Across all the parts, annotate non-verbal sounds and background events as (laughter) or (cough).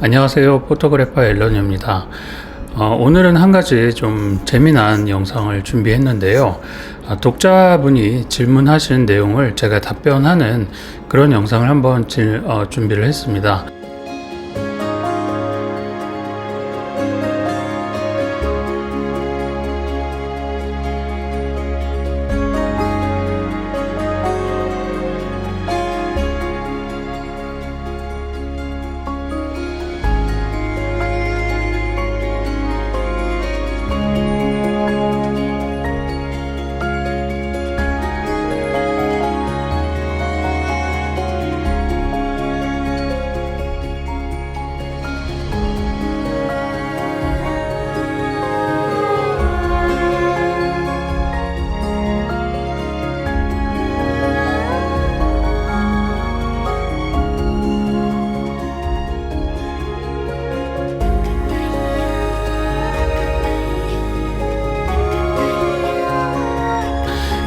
안녕하세요. 포토그래퍼 앨런입니다. 어, 오늘은 한 가지 좀 재미난 영상을 준비했는데요. 아, 독자분이 질문하신 내용을 제가 답변하는 그런 영상을 한번 질- 어, 준비를 했습니다.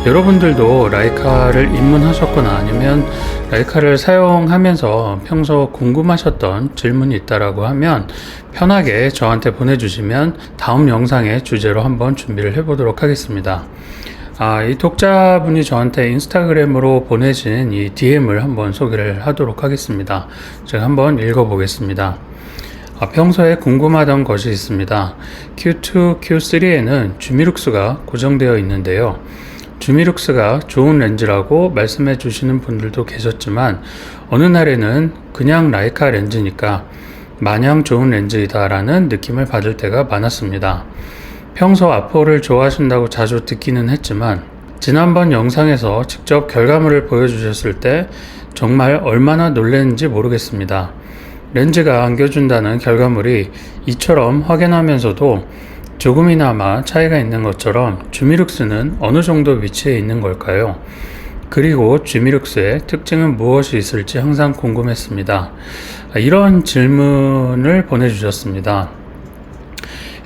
여러분들도 라이카를 입문하셨거나 아니면 라이카를 사용하면서 평소 궁금하셨던 질문이 있다라고 하면 편하게 저한테 보내주시면 다음 영상의 주제로 한번 준비를 해보도록 하겠습니다. 아, 이 독자분이 저한테 인스타그램으로 보내신 이 DM을 한번 소개를 하도록 하겠습니다. 제가 한번 읽어보겠습니다. 아, 평소에 궁금하던 것이 있습니다. Q2, Q3에는 주미룩스가 고정되어 있는데요. 주미룩스가 좋은 렌즈라고 말씀해 주시는 분들도 계셨지만 어느 날에는 그냥 라이카 렌즈니까 마냥 좋은 렌즈이다라는 느낌을 받을 때가 많았습니다. 평소 아포를 좋아하신다고 자주 듣기는 했지만 지난번 영상에서 직접 결과물을 보여주셨을 때 정말 얼마나 놀랐는지 모르겠습니다. 렌즈가 안겨준다는 결과물이 이처럼 확연하면서도 조금이나마 차이가 있는 것처럼 주미룩스는 어느 정도 위치에 있는 걸까요? 그리고 주미룩스의 특징은 무엇이 있을지 항상 궁금했습니다. 아, 이런 질문을 보내주셨습니다.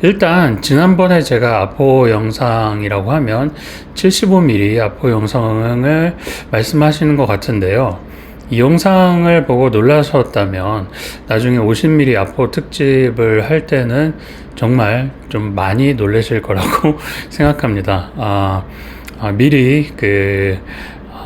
일단 지난번에 제가 아포 영상이라고 하면 75mm 아포 영상을 말씀하시는 것 같은데요. 이 영상을 보고 놀라셨다면 나중에 50mm 아포 특집을 할 때는 정말 좀 많이 놀라실 거라고 (laughs) 생각합니다. 아, 아, 미리 그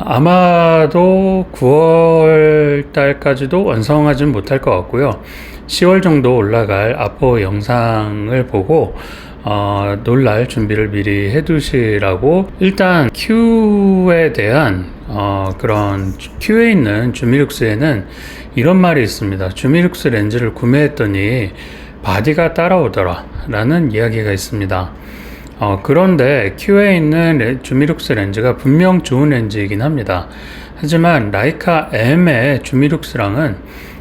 아마도 9월 달까지도 완성하지는 못할 것 같고요. 10월 정도 올라갈 아포 영상을 보고 어, 놀랄 준비를 미리 해두시라고 일단 Q에 대한 어, 그런 Q에 있는 주미룩스에는 이런 말이 있습니다. 주미룩스 렌즈를 구매했더니 바디가 따라오더라 라는 이야기가 있습니다. 어, 그런데 Q에 있는 레- 주미룩스 렌즈가 분명 좋은 렌즈이긴 합니다. 하지만 라이카 M의 주미룩스랑은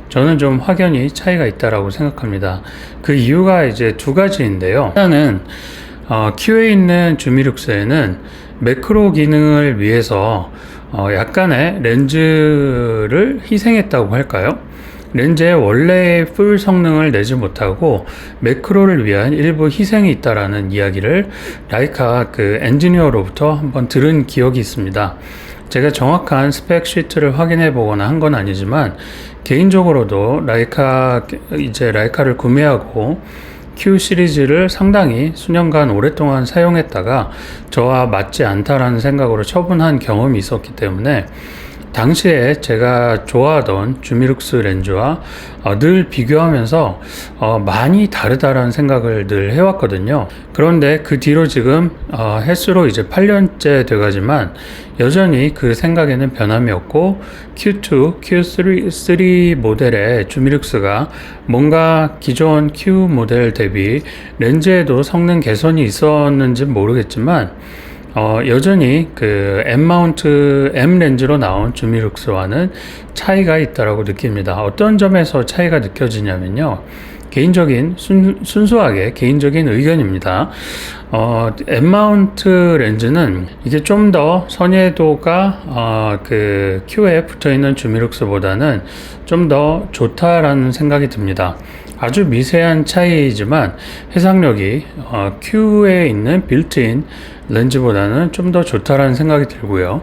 저는 좀 확연히 차이가 있다라고 생각합니다. 그 이유가 이제 두 가지인데요. 하나는 어, Q에 있는 주미룩스에는 매크로 기능을 위해서 어, 약간의 렌즈를 희생했다고 할까요? 렌즈의 원래의 풀 성능을 내지 못하고 매크로를 위한 일부 희생이 있다라는 이야기를 라이카 그 엔지니어로부터 한번 들은 기억이 있습니다. 제가 정확한 스펙 시트를 확인해 보거나 한 건 아니지만 개인적으로도 라이카 이제 라이카를 구매하고 Q 시리즈를 상당히 수년간 오랫동안 사용했다가 저와 맞지 않다라는 생각으로 처분한 경험이 있었기 때문에 당시에 제가 좋아하던 주미룩스 렌즈와 어, 늘 비교하면서 어, 많이 다르다라는 생각을 늘 해왔거든요. 그런데 그 뒤로 지금 어, 횟수로 이제 8년째 돼가지만 여전히 그 생각에는 변함이 없고 Q2, Q3 3 모델의 주미룩스가 뭔가 기존 Q 모델 대비 렌즈에도 성능 개선이 있었는지 모르겠지만 어, 여전히 그 M 마운트 M 렌즈로 나온 주미룩스와는 차이가 있다라고 느낍니다. 어떤 점에서 차이가 느껴지냐면요. 개인적인 순, 순수하게 개인적인 의견입니다. 어, M 마운트 렌즈는 이게 좀 더 선예도가 어, 그 Q에 붙어 있는 주미룩스보다는 좀 더 좋다라는 생각이 듭니다. 아주 미세한 차이이지만 해상력이 어, Q에 있는 빌트인 렌즈보다는 좀 더 좋다라는 생각이 들고요.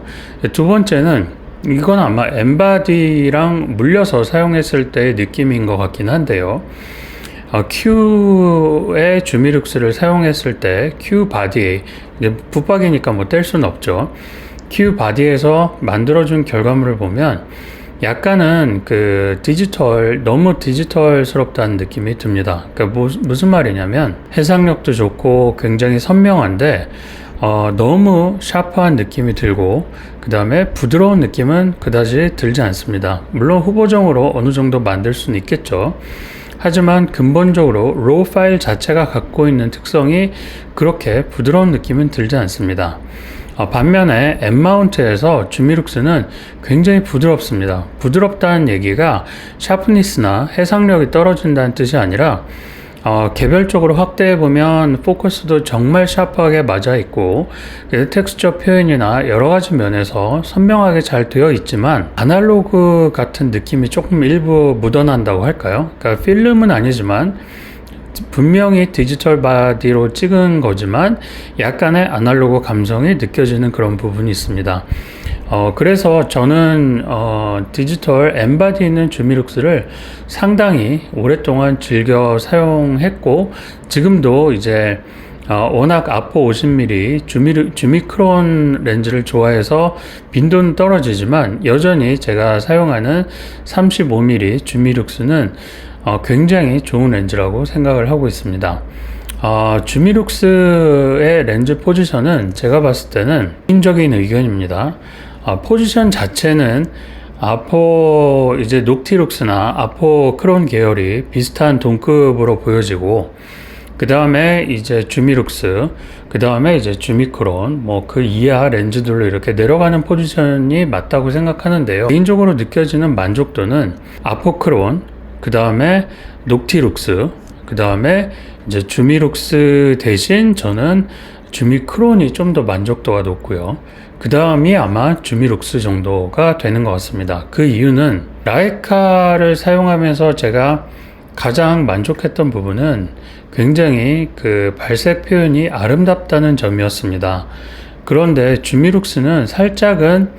두 번째는 이건 아마 엠바디랑 물려서 사용했을 때의 느낌인 것 같긴 한데요. 어, Q의 주미룩스를 사용했을 때 Q 바디 붙박이니까 뭐 뗄 수는 없죠. Q 바디에서 만들어준 결과물을 보면 약간은 그 디지털 너무 디지털스럽다는 느낌이 듭니다. 그러니까 뭐, 무슨 말이냐면 해상력도 좋고 굉장히 선명한데 어, 너무 샤프한 느낌이 들고 그 다음에 부드러운 느낌은 그다지 들지 않습니다. 물론 후보정으로 어느 정도 만들 수는 있겠죠. 하지만 근본적으로 로우 파일 자체가 갖고 있는 특성이 그렇게 부드러운 느낌은 들지 않습니다. 어, 반면에 엠마운트에서 주미룩스는 굉장히 부드럽습니다. 부드럽다는 얘기가 샤프니스나 해상력이 떨어진다는 뜻이 아니라 어, 개별적으로 확대해 보면 포커스도 정말 샤프하게 맞아 있고 텍스처 표현이나 여러 가지 면에서 선명하게 잘 되어 있지만 아날로그 같은 느낌이 조금 일부 묻어난다고 할까요? 그러니까 필름은 아니지만 분명히 디지털 바디로 찍은 거지만 약간의 아날로그 감성이 느껴지는 그런 부분이 있습니다. 어, 그래서 저는 어, 디지털 엠바디 있는 주미룩스를 상당히 오랫동안 즐겨 사용했고 지금도 이제 어, 워낙 아포 50mm 주미, 주미크론 렌즈를 좋아해서 빈도는 떨어지지만 여전히 제가 사용하는 35mm 주미룩스는 어, 굉장히 좋은 렌즈라고 생각을 하고 있습니다. 어, 주미룩스의 렌즈 포지션은 제가 봤을 때는 개인적인 의견입니다. 어, 포지션 자체는 아포 이제 녹티룩스나 아포 크론 계열이 비슷한 동급으로 보여지고 그 다음에 이제 주미룩스 그 다음에 이제 주미크론 뭐 그 이하 렌즈들로 이렇게 내려가는 포지션이 맞다고 생각하는데요 개인적으로 느껴지는 만족도는 아포크론 그 다음에 녹티룩스, 그 다음에 이제 주미룩스 대신 저는 주미크론이 좀 더 만족도가 높고요. 그 다음이 아마 주미룩스 정도가 되는 것 같습니다. 그 이유는 라이카를 사용하면서 제가 가장 만족했던 부분은 굉장히 그 발색 표현이 아름답다는 점이었습니다. 그런데 주미룩스는 살짝은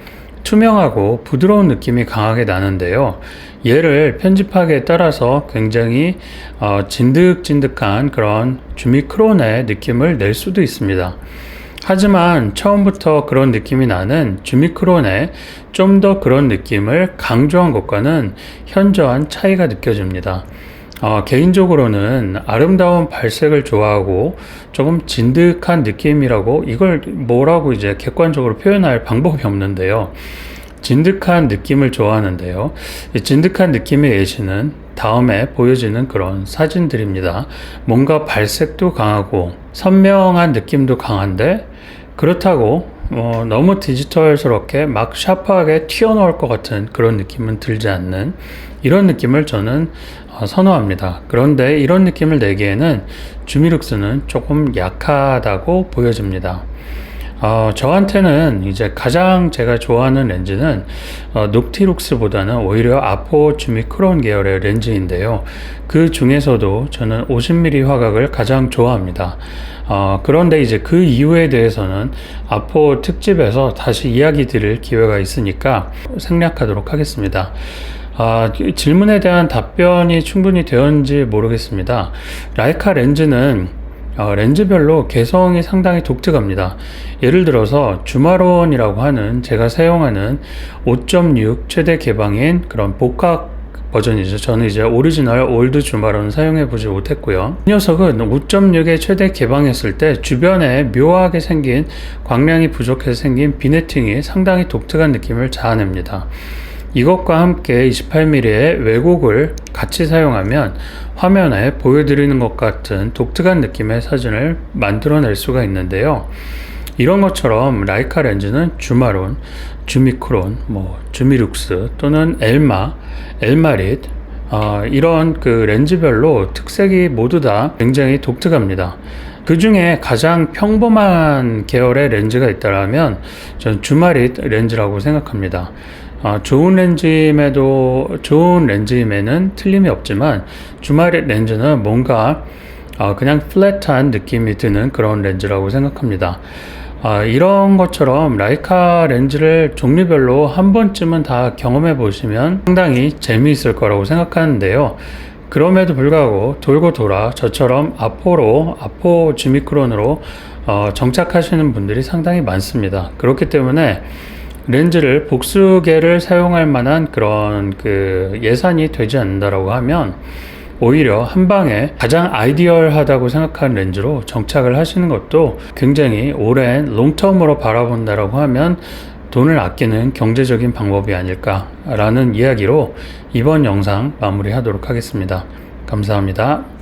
투명하고 부드러운 느낌이 강하게 나는데요. 얘를 편집하기에 따라서 굉장히 어, 진득진득한 그런 주미크론의 느낌을 낼 수도 있습니다. 하지만 처음부터 그런 느낌이 나는 주미크론의 좀 더 그런 느낌을 강조한 것과는 현저한 차이가 느껴집니다. 어, 개인적으로는 아름다운 발색을 좋아하고 조금 진득한 느낌이라고 이걸 뭐라고 이제 객관적으로 표현할 방법이 없는데요. 진득한 느낌을 좋아하는데요. 진득한 느낌의 예시는 다음에 보여지는 그런 사진들입니다. 뭔가 발색도 강하고 선명한 느낌도 강한데 그렇다고 어, 너무 디지털스럽게 막 샤프하게 튀어나올 것 같은 그런 느낌은 들지 않는 이런 느낌을 저는 어, 선호합니다. 그런데 이런 느낌을 내기에는 주미룩스는 조금 약하다고 보여집니다. 어, 저한테는 이제 가장 제가 좋아하는 렌즈는 어, 녹티룩스보다는 오히려 아포 주미크론 계열의 렌즈인데요. 그 중에서도 저는 50mm 화각을 가장 좋아합니다. 어, 그런데 이제 그 이유에 대해서는 아포 특집에서 다시 이야기 드릴 기회가 있으니까 생략하도록 하겠습니다. 아, 질문에 대한 답변이 충분히 되었는지 모르겠습니다. 라이카 렌즈는 어, 렌즈별로 개성이 상당히 독특합니다. 예를 들어서 주마론이라고 하는 제가 사용하는 5.6 최대 개방인 그런 복각 버전이죠. 저는 이제 오리지널 올드 주마론 사용해 보지 못했고요. 이 녀석은 5.6에 최대 개방했을 때 주변에 묘하게 생긴 광량이 부족해서 생긴 비네팅이 상당히 독특한 느낌을 자아냅니다. 이것과 함께 28mm의 왜곡을 같이 사용하면 화면에 보여드리는 것 같은 독특한 느낌의 사진을 만들어낼 수가 있는데요. 이런 것처럼 라이카 렌즈는 주마론, 주미크론, 뭐 주미룩스 또는 엘마, 엘마릿 어, 이런 그 렌즈별로 특색이 모두 다 굉장히 독특합니다. 그 중에 가장 평범한 계열의 렌즈가 있다면 전 주마릿 렌즈라고 생각합니다. 어, 좋은 렌즈임에도 좋은 렌즈임에는 틀림이 없지만 주말 렌즈는 뭔가 어, 그냥 플랫한 느낌이 드는 그런 렌즈라고 생각합니다. 아, 이런 것처럼 라이카 렌즈를 종류별로 한 번쯤은 다 경험해 보시면 상당히 재미있을 거라고 생각하는데요. 그럼에도 불구하고 돌고 돌아 저처럼 아포로, 아포 주미크론으로 어, 정착하시는 분들이 상당히 많습니다. 그렇기 때문에 렌즈를 복수 개를 사용할 만한 그런 그 예산이 되지 않는다라고 하면 오히려 한 방에 가장 아이디얼하다고 생각하는 렌즈로 정착을 하시는 것도 굉장히 오랜 롱텀으로 바라본다라고 하면 돈을 아끼는 경제적인 방법이 아닐까라는 이야기로 이번 영상 마무리하도록 하겠습니다. 감사합니다.